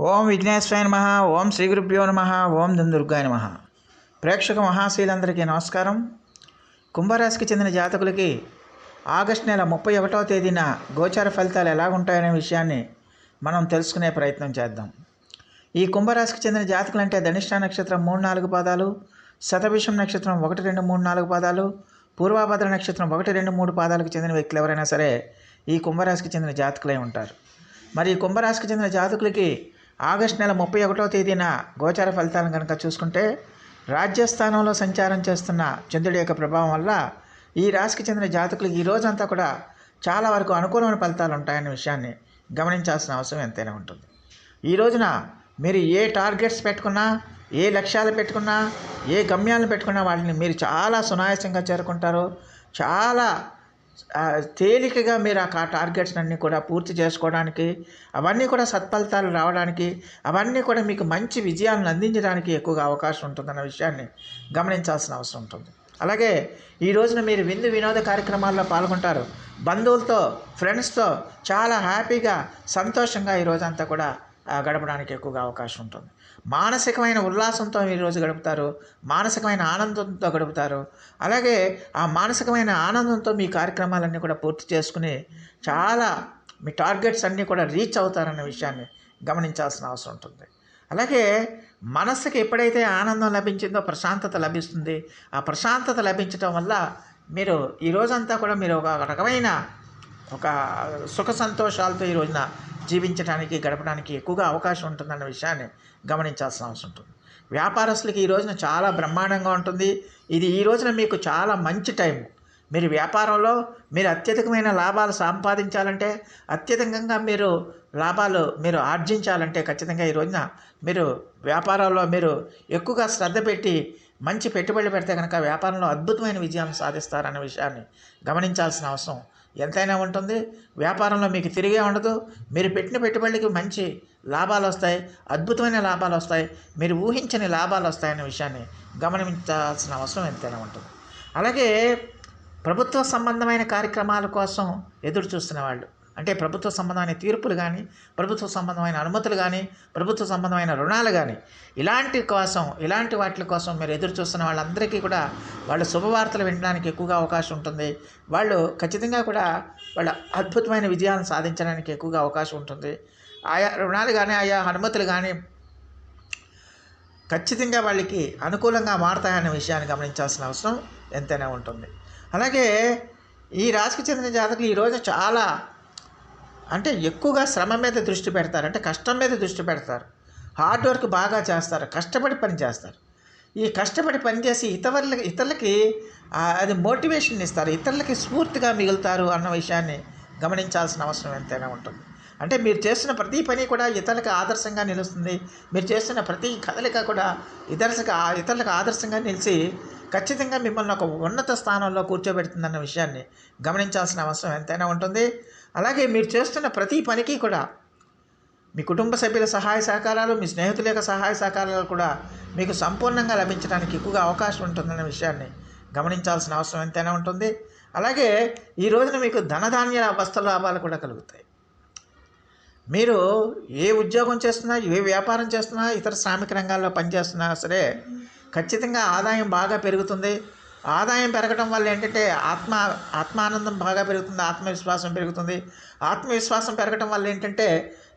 ఓం విఘ్నేశ్వరాయ నమ ఓం శ్రీ గురుభ్యో నమ ఓం దుర్గాయ నమ. ప్రేక్షక మహాశీలందరికీ నమస్కారం. కుంభరాశికి చెందిన జాతకులకి ఆగస్ట్ నెల ముప్పై ఒకటవ తేదీన గోచార ఫలితాలు ఎలా ఉంటాయనే విషయాన్ని మనం తెలుసుకునే ప్రయత్నం చేద్దాం. ఈ కుంభరాశికి చెందిన జాతకులు అంటే ధనిష్ట నక్షత్రం మూడు నాలుగు పాదాలు శతభిషం నక్షత్రం ఒకటి రెండు మూడు నాలుగు పాదాలు పూర్వాభద్ర నక్షత్రం ఒకటి రెండు మూడు పాదాలకు చెందిన వ్యక్తులు ఎవరైనా సరే ఈ కుంభరాశికి చెందిన జాతకులే ఉంటారు. మరి ఈ కుంభరాశికి చెందిన జాతకులకి ఆగస్టు నెల ముప్పై ఒకటో తేదీన గోచార ఫలితాలను కనుక చూసుకుంటే రాజ్యస్థానంలో సంచారం చేస్తున్న చంద్రుడి యొక్క ప్రభావం వల్ల ఈ రాశికి చెందిన జాతకులకు ఈ రోజంతా కూడా చాలా వరకు అనుకూలమైన ఫలితాలు ఉంటాయనే విషయాన్ని గమనించాల్సిన అవసరం ఎంతైనా ఉంటుంది. ఈ రోజున మీరు ఏ టార్గెట్స్ పెట్టుకున్నా ఏ లక్ష్యాలు పెట్టుకున్నా ఏ గమ్యాలను పెట్టుకున్నా వాటిని మీరు చాలా సునాయాసంగా చేరుకుంటారు. చాలా తేలికగా మీరు ఆ టార్గెట్స్ అన్నీ కూడా పూర్తి చేసుకోవడానికి అవన్నీ కూడా సత్ఫలితాలు రావడానికి అవన్నీ కూడా మీకు మంచి విజయాలను అందించడానికి ఎక్కువగా అవకాశం ఉంటుందన్న విషయాన్ని గమనించాల్సిన అవసరం ఉంటుంది. అలాగే ఈ రోజున మీరు విందు వినోద కార్యక్రమాల్లో పాల్గొంటారు. బంధువులతో ఫ్రెండ్స్తో చాలా హ్యాపీగా సంతోషంగా ఈ రోజంతా కూడా గడపడానికి ఎక్కువగా అవకాశం ఉంటుంది. మానసికమైన ఉల్లాసంతో ఈ రోజు గడుపుతారు మానసికమైన ఆనందంతో గడుపుతారు. అలాగే ఆ మానసికమైన ఆనందంతో మీ కార్యక్రమాలన్నీ కూడా పూర్తి చేసుకుని చాలా మీ టార్గెట్స్ అన్నీ కూడా రీచ్ అవుతారన్న విషయాన్ని గమనించాల్సిన అవసరం ఉంటుంది. అలాగే మనసుకి ఎప్పుడైతే ఆనందం లభించిందో ప్రశాంతత లభిస్తుంది ఆ ప్రశాంతత లభించడం వల్ల మీరు ఈ రోజంతా కూడా మీరు ఒక రకమైన ఒక సుఖ సంతోషాలతో ఈ రోజున జీవించడానికి గడపడానికి ఎక్కువగా అవకాశం ఉంటుందన్న విషయాన్ని గమనించాల్సిన అవసరం ఉంటుంది. వ్యాపారస్తులకి ఈ రోజున చాలా బ్రహ్మాండంగా ఉంటుంది. ఇది ఈ రోజున మీకు చాలా మంచి టైం. మీరు వ్యాపారంలో మీరు అత్యధికమైన లాభాలు సంపాదించాలంటే అత్యధికంగా మీరు లాభాలు మీరు ఆర్జించాలంటే ఖచ్చితంగా ఈ రోజున మీరు వ్యాపారంలో మీరు ఎక్కువగా శ్రద్ధ పెట్టి మంచి పెట్టుబడులు పెడితే కనుక వ్యాపారంలో అద్భుతమైన విజయాన్ని సాధిస్తారన్న విషయాన్ని గమనించాల్సిన అవసరం ఎంతైనా ఉంటుంది. వ్యాపారంలో మీకు తిరిగే ఉండదు. మీరు పెట్టిన పెట్టుబడికి మంచి లాభాలు వస్తాయి అద్భుతమైన లాభాలు వస్తాయి మీరు ఊహించని లాభాలు వస్తాయనే విషయాన్ని గమనించాల్సిన అవసరం ఎంతైనా ఉంటుంది. అలాగే ప్రభుత్వ సంబంధమైన కార్యక్రమాల కోసం ఎదురు చూస్తున్న వాళ్ళు అంటే ప్రభుత్వ సంబంధమైన తీర్పులు కానీ ప్రభుత్వ సంబంధమైన అనుమతులు కానీ ప్రభుత్వ సంబంధమైన రుణాలు కానీ ఇలాంటి కోసం ఇలాంటి వాటి కోసం మీరు ఎదురు చూస్తున్న వాళ్ళందరికీ కూడా వాళ్ళు శుభవార్తలు వినడానికి ఎక్కువగా అవకాశం ఉంటుంది. వాళ్ళు ఖచ్చితంగా కూడా వాళ్ళ అద్భుతమైన విజయాలను సాధించడానికి ఎక్కువగా అవకాశం ఉంటుంది. ఆయా రుణాలు కానీ ఆయా అనుమతులు కానీ ఖచ్చితంగా వాళ్ళకి అనుకూలంగా మారతాయన్న విషయాన్ని గమనించాల్సిన అవసరం ఎంతైనా ఉంటుంది. అలాగే ఈ రాశికి చెందిన జాతకులు ఈరోజు చాలా అంటే ఎక్కువగా శ్రమ మీద దృష్టి పెడతారు. అంటే కష్టం మీద దృష్టి పెడతారు. హార్డ్ వర్క్ బాగా చేస్తారు. కష్టపడి పని చేస్తారు. ఈ కష్టపడి పనిచేసి ఇతరులకి ఇతరులకి అది మోటివేషన్ ఇస్తారు. ఇతరులకి స్ఫూర్తిగా మిగులుతారు అన్న విషయాన్ని గమనించాల్సిన అవసరం ఎంతైనా ఉంటుంది. అంటే మీరు చేస్తున్న ప్రతి పని కూడా ఇతరులకు ఆదర్శంగా నిలుస్తుంది. మీరు చేస్తున్న ప్రతి కదలిక కూడా ఇతరులకు ఇతరులకు ఆదర్శంగా నిలిచి ఖచ్చితంగా మిమ్మల్ని ఒక ఉన్నత స్థానంలో కూర్చోబెడుతుందన్న విషయాన్ని గమనించాల్సిన అవసరం ఎంతైనా ఉంటుంది. అలాగే మీరు చేస్తున్న ప్రతి పనికి కూడా మీ కుటుంబ సభ్యుల సహాయ సహకారాలు మీ స్నేహితుల యొక్క సహాయ సహకారాలు కూడా మీకు సంపూర్ణంగా లభించడానికి ఎక్కువగా అవకాశం ఉంటుందన్న విషయాన్ని గమనించాల్సిన అవసరం ఎంతైనా ఉంటుంది. అలాగే ఈ రోజున మీకు ధనధాన్య వస్త్ర లాభాలు కూడా కలుగుతాయి. మీరు ఏ ఉద్యోగం చేస్తున్నా ఏ వ్యాపారం చేస్తున్నా ఇతర శ్రామిక రంగాల్లో పనిచేస్తున్నా సరే ఖచ్చితంగా ఆదాయం బాగా పెరుగుతుంది. ఆదాయం పెరగడం వల్ల ఏంటంటే ఆత్మ ఆత్మానందం బాగా పెరుగుతుంది ఆత్మవిశ్వాసం పెరుగుతుంది. ఆత్మవిశ్వాసం పెరగడం వల్ల ఏంటంటే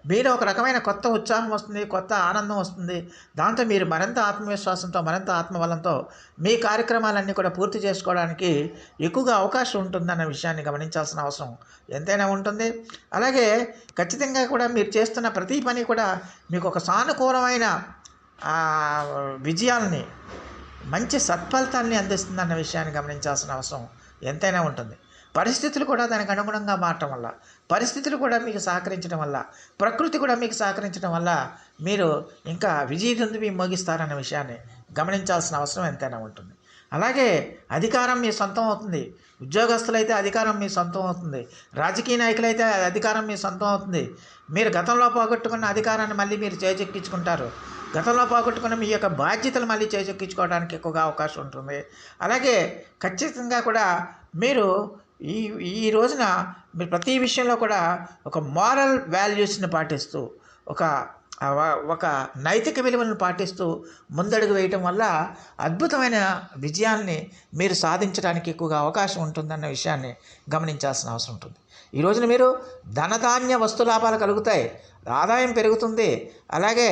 మీరు ఒక రకమైన కొత్త ఉత్సాహం వస్తుంది కొత్త ఆనందం వస్తుంది. దాంతో మీరు మరింత ఆత్మవిశ్వాసంతో మరింత ఆత్మబలంతో మీ కార్యక్రమాలన్నీ కూడా పూర్తి చేసుకోవడానికి ఎక్కువగా అవకాశం ఉంటుందన్న విషయాన్ని గమనించాల్సిన అవసరం ఎంతైనా ఉంటుంది. అలాగే ఖచ్చితంగా కూడా మీరు చేస్తున్న ప్రతి పని కూడా మీకు ఒక సానుకూలమైన విజయాలని మంచి సత్ఫలితాన్ని అందిస్తుంది అన్న విషయాన్ని గమనించాల్సిన అవసరం ఎంతైనా ఉంటుంది. పరిస్థితులు కూడా దానికి అనుగుణంగా మారటం వల్ల పరిస్థితులు కూడా మీకు సహకరించడం వల్ల ప్రకృతి కూడా మీకు సహకరించడం వల్ల మీరు ఇంకా విజయదుందువి మోగిస్తారన్న విషయాన్ని గమనించాల్సిన అవసరం ఎంతైనా ఉంటుంది. అలాగే అధికారం మీ సొంతం అవుతుంది. ఉద్యోగస్తులైతే అధికారం మీ సొంతం అవుతుంది. రాజకీయ నాయకులైతే అధికారం మీ సొంతం అవుతుంది. మీరు గతంలో పోగొట్టుకున్న అధికారాన్ని మళ్ళీ మీరు చేజెక్కించుకుంటారు. గతంలో పోగొట్టుకున్న మీ యొక్క బాధ్యతలు మళ్ళీ చేజెక్కించుకోవడానికి ఎక్కువగా అవకాశం ఉంటుంది. అలాగే ఖచ్చితంగా కూడా మీరు ఈ ఈ రోజున మీరు ప్రతి విషయంలో కూడా ఒక మారల్ వాల్యూస్ని పాటిస్తూ ఒక ఒక నైతిక విలువలను పాటిస్తూ ముందడుగు వేయటం వల్ల అద్భుతమైన విజయాల్ని మీరు సాధించడానికి ఎక్కువగా అవకాశం ఉంటుందన్న విషయాన్ని గమనించాల్సిన అవసరం ఉంటుంది. ఈ రోజున మీరు ధనధాన్య వస్తులాభాలు కలుగుతాయి ఆదాయం పెరుగుతుంది అలాగే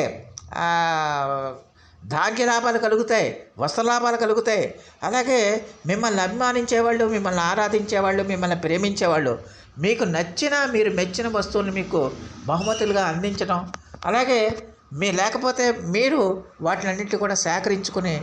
ధాన్య లాభాలు కలుగుతాయి వస్త్ర లాభాలు కలుగుతాయి అలాగే మిమ్మల్ని అభిమానించేవాళ్ళు మిమ్మల్ని ఆరాధించేవాళ్ళు మిమ్మల్ని ప్రేమించేవాళ్ళు మీకు నచ్చిన మీరు మెచ్చిన వస్తువులను మీకు బహుమతులుగా అందించడం అలాగే మీ లేకపోతే మీరు వాటినన్నింటినీ కూడా సేకరించుకుని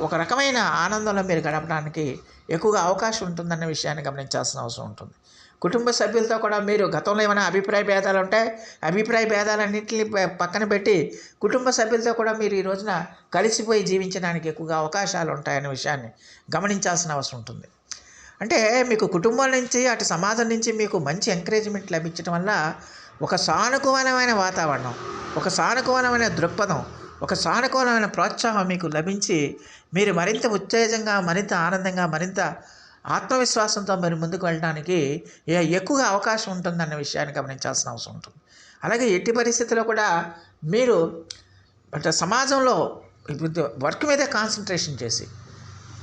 ఒక రకమైన ఆనందంలో మీరు గడపడానికి ఎక్కువగా అవకాశం ఉంటుందన్న విషయాన్ని గమనించాల్సిన అవసరం ఉంటుంది. కుటుంబ సభ్యులతో కూడా మీరు గతంలో ఏమైనా అభిప్రాయ భేదాలు ఉంటే అభిప్రాయ భేదాలన్నింటినీ పక్కన పెట్టి కుటుంబ సభ్యులతో కూడా మీరు ఈ రోజున కలిసిపోయి జీవించడానికి ఎక్కువగా అవకాశాలు ఉంటాయనే విషయాన్ని గమనించాల్సిన అవసరం ఉంటుంది. అంటే మీకు కుటుంబం నుంచి అటు సమాజం నుంచి మీకు మంచి ఎంకరేజ్మెంట్ లభించడం వల్ల ఒక సానుకూలమైన వాతావరణం ఒక సానుకూలమైన దృక్పథం ఒక సానుకూలమైన ప్రోత్సాహం మీకు లభించి మీరు మరింత ఉత్తేజంగా మరింత ఆనందంగా మరింత ఆత్మవిశ్వాసంతో మీరు ముందుకు వెళ్ళడానికి ఏ- ఎక్కువగా అవకాశం ఉంటుందన్న విషయాన్ని గమనించాల్సిన అవసరం ఉంటుంది. అలాగే ఎట్టి పరిస్థితుల్లో కూడా మీరు అంటే సమాజంలో వర్క్ మీదే కాన్సన్ట్రేషన్ చేసి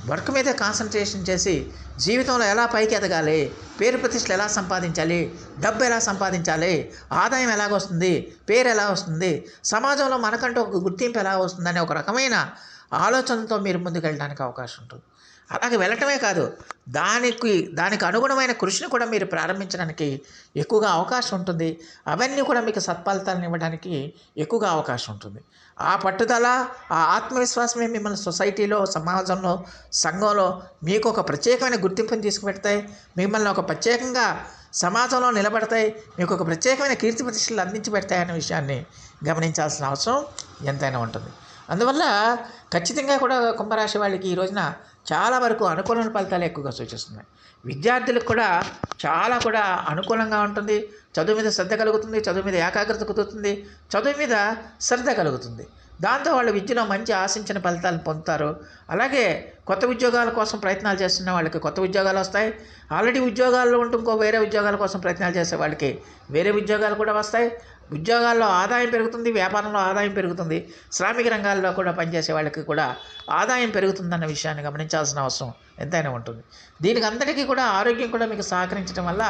వర్క్ మీదే కాన్సన్ట్రేషన్ చేసి జీవితంలో ఎలా పైకి ఎదగాలి పేరు ప్రతిష్టలు ఎలా సంపాదించాలి? డబ్బు ఎలా సంపాదించాలి? ఆదాయం ఎలా వస్తుంది? పేరు ఎలా వస్తుంది? సమాజంలో మనకంటూ ఒక గుర్తింపు ఎలా వస్తుందనే ఒక రకమైన ఆలోచనతో మీరు ముందుకు వెళ్ళడానికి అవకాశం ఉంటుంది. అలాగే వెళ్ళటమే కాదు దానికి దానికి అనుగుణమైన కృషిని కూడా మీరు ప్రారంభించడానికి ఎక్కువగా అవకాశం ఉంటుంది. అవన్నీ కూడా మీకు సత్ఫలితాలను ఇవ్వడానికి ఎక్కువగా అవకాశం ఉంటుంది. ఆ పట్టుదల ఆ ఆత్మవిశ్వాసమే మిమ్మల్ని సొసైటీలో సమాజంలో సంఘంలో మీకు ఒక ప్రత్యేకమైన గుర్తింపుని తీసుకుపెడతాయి మిమ్మల్ని ఒక ప్రత్యేకంగా సమాజంలో నిలబడతాయి. మీకు ఒక ప్రత్యేకమైన కీర్తి ప్రతిష్టలు అందించి పెడతాయనే విషయాన్ని గమనించాల్సిన అవసరం ఎంతైనా ఉంటుంది. అందువల్ల ఖచ్చితంగా కూడా కుంభరాశి వాళ్ళకి ఈ రోజున చాలా వరకు అనుకూలమైన ఫలితాలు ఎక్కువగా సూచిస్తున్నాయి. విద్యార్థులకు కూడా చాలా కూడా అనుకూలంగా ఉంటుంది. చదువు మీద శ్రద్ధ కలుగుతుంది. చదువు మీద ఏకాగ్రత కుదురుతుంది. చదువు మీద శ్రద్ధ కలుగుతుంది. దాంతో వాళ్ళు విద్యలో మంచి ఆశించిన ఫలితాలను పొందుతారు. అలాగే కొత్త ఉద్యోగాల కోసం ప్రయత్నాలు చేస్తున్న వాళ్ళకి కొత్త ఉద్యోగాలు వస్తాయి. ఆల్రెడీ ఉద్యోగాల్లో ఉంటూ ఇంకో వేరే ఉద్యోగాల కోసం ప్రయత్నాలు చేసే వాళ్ళకి వేరే ఉద్యోగాలు కూడా వస్తాయి. ఉద్యోగాల్లో ఆదాయం పెరుగుతుంది వ్యాపారంలో ఆదాయం పెరుగుతుంది శ్రామిక రంగాల్లో కూడా పనిచేసే వాళ్ళకి కూడా ఆదాయం పెరుగుతుందన్న విషయాన్ని గమనించాల్సిన అవసరం ఎంతైనా ఉంటుంది. దీనికి అందరికీ కూడా ఆరోగ్యం కూడా మీకు సహకరించడం వల్ల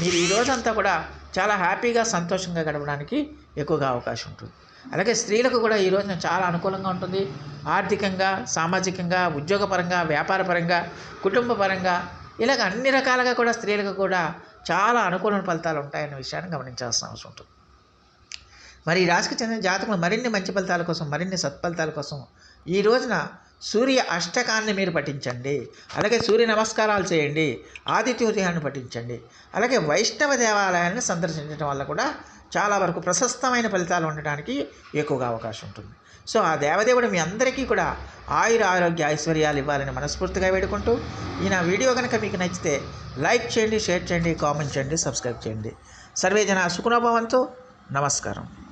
మీరు ఈ రోజంతా కూడా చాలా హ్యాపీగా సంతోషంగా గడపడానికి ఎక్కువగా అవకాశం ఉంటుంది. అలాగే స్త్రీలకు కూడా ఈ రోజున చాలా అనుకూలంగా ఉంటుంది. ఆర్థికంగా సామాజికంగా ఉద్యోగపరంగా వ్యాపారపరంగా కుటుంబపరంగా ఇలాగ అన్ని రకాలుగా కూడా స్త్రీలకు కూడా చాలా అనుకూల ఫలితాలు ఉంటాయన్న విషయాన్ని గమనించాల్సిన అవసరం ఉంటుంది. మరి ఈ రాశికి చెందిన జాతకులు మరిన్ని మంచి ఫలితాల కోసం మరిన్ని సత్ఫలితాల కోసం ఈ రోజున సూర్య అష్టకాన్ని మీరు పఠించండి. అలాగే సూర్య నమస్కారాలు చేయండి. ఆదిత్యోదయాన్ని పఠించండి. అలాగే వైష్ణవ దేవాలయాన్ని సందర్శించడం వల్ల కూడా చాలా వరకు ప్రశస్తమైన ఫలితాలు ఉండడానికి ఎక్కువగా అవకాశం ఉంటుంది. సో ఆ దేవదేవుడు మీ అందరికీ కూడా ఆయుర ఆరోగ్య ఐశ్వర్యాలు ఇవ్వాలని మనస్ఫూర్తిగా వేడుకుంటూ ఈ నా వీడియో కనుక మీకు నచ్చితే లైక్ చేయండి షేర్ చేయండి కామెంట్ చేయండి సబ్స్క్రైబ్ చేయండి. సర్వే జన సుఖనోభవంతో నమస్కారం.